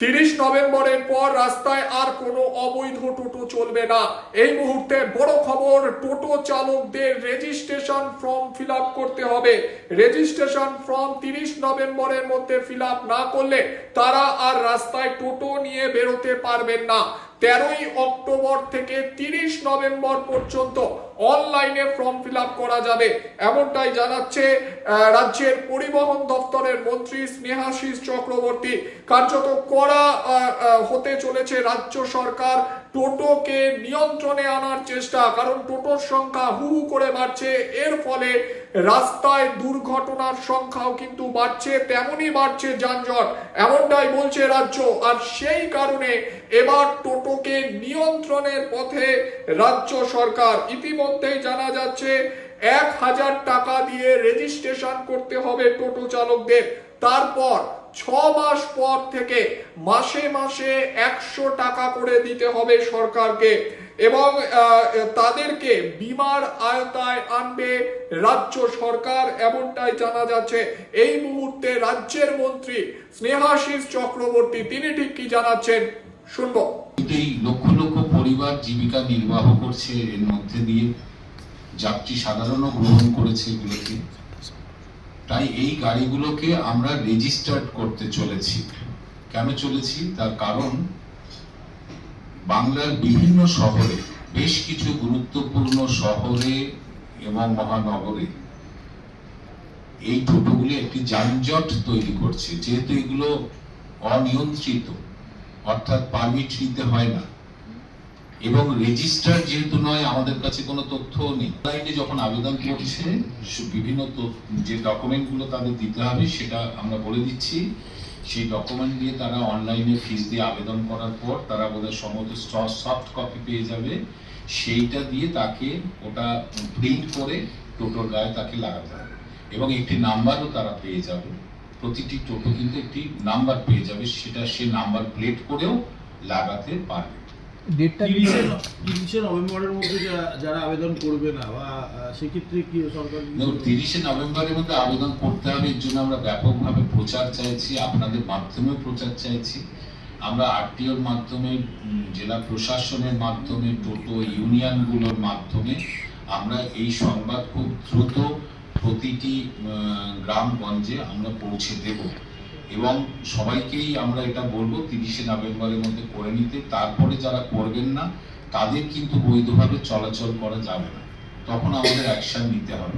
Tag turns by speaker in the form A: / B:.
A: তিরিশ নভেম্বরের পর রাস্তায় আর কোনো অবৈধ টোটো চলবে না। এই মুহূর্তে বড় খবর, টোটো চালকদের রেজিস্ট্রেশন ফর্ম ফিল করতে হবে। রেজিস্ট্রেশন ফর্ম তিরিশ নভেম্বরের মধ্যে ফিল না করলে তারা আর রাস্তায় টোটো নিয়ে বেরোতে পারবেন না। তেরোই অক্টোবর থেকে তিরিশ নভেম্বর পর্যন্ত অনলাইনে ফর্ম ফিল করা যাবে। এমনটাই জানাচ্ছে রাজ্যের পরিবহন দপ্তরের মন্ত্রী স্নেহাশিস চক্রবর্তী। কার্যত করা হতে চলেছে রাজ্য সরকার টোটোকে নিয়ন্ত্রণে আনার চেষ্টা, কারণ টোটোর সংখ্যা হু হু করে বাড়ছে। এর ফলে রাস্তায় দুর্ঘটনার সংখ্যাও কিন্তু বাড়ছে, তেমনই বাড়ছে যানজট। এমনটাই বলছে রাজ্য। আর সেই কারণে এবার টোটোকে নিয়ন্ত্রণের পথে রাজ্য সরকার ইতিমধ্যেই জানা যাচ্ছে, এক হাজার টাকা দিয়ে রেজিস্ট্রেশন করতে হবে টোটো চালকদের। তারপর ছ মাস পর থেকে মাসে মাসে একশো টাকা করে দিতে হবে সরকারকে এবং তাদেরকে বিমার আয়তায় আনবে রাজ্য সরকার এমনটাই জানা যাচ্ছে। এই মুহূর্তে রাজ্যের মন্ত্রী স্নেহাশিস চক্রবর্তী, তিনি ঠিক কি জানাচ্ছেন? শুনব।
B: লক্ষ লক্ষ পরিবার জীবিকা নির্বাহ করছে এর মধ্যে দিয়ে। যাত্রী সাধারণও গ্রহণ করেছে এগুলোকে। তাই এই গাড়িগুলোকে আমরা রেজিস্টার্ড করতে চলেছি। কেন চলেছি? তার কারণ বাংলার বিভিন্ন শহরে, বেশ কিছু গুরুত্বপূর্ণ শহরে এবং মহানগরে এই টোটোগুলি একটি যানজট তৈরি করছে। যেহেতু এগুলো অনিয়ন্ত্রিত, অর্থাৎ পারমিট নিতে হয় না। এবং রেজিস্টার যেহেতু নয়, আমাদের কাছে কোনো তথ্য নেই। অনলাইনে যখন আবেদন করছে বিভিন্ন যে ডকুমেন্টগুলো তাদের দিতে হবে, সেটা আমরা বলে দিচ্ছি। সেই ডকুমেন্ট দিয়ে তারা অনলাইনে ফিস দিয়ে আবেদন করার পর তারা বোধহয় সমস্ত সফট কপি পেয়ে যাবে। সেইটা দিয়ে তাকে ওটা প্রিন্ট করে টোটোর গায়ে তাকে লাগাতে হবে। এবং একটি নাম্বারও তারা পেয়ে যাবে। প্রতিটি টোটো কিন্তু একটি নাম্বার পেয়ে যাবে। সেটা সে নাম্বার প্লেট করেও লাগাতে পারবে।
C: ডেটটা
D: তিরিশে তিরিশে নভেম্বরের মধ্যে যারা আবেদন করবে না বা সেক্ষেত্রে কি সরকার?
B: তিরিশে নভেম্বরের মধ্যে আবেদন করতে হবে এর জন্য আমরা ব্যাপকভাবে প্রচার চাইছি আপনাদের মাধ্যমেও প্রচার চাইছি আমরা আরটিওর মাধ্যমে জেলা প্রশাসনের মাধ্যমে টোটো ইউনিয়নগুলোর মাধ্যমে আমরা এই সংবাদ খুব দ্রুত প্রতিটি গ্রামগঞ্জে আমরা পৌঁছে দেব এবং সবাইকেই আমরা এটা বলব, তিরিশে নভেম্বরের মধ্যে করে নিতে। তারপরে যারা করবেন না, তাদের কিন্তু বৈধভাবে চলাচল করা যাবে না। তখন আমাদের অ্যাকশন নিতে হবে।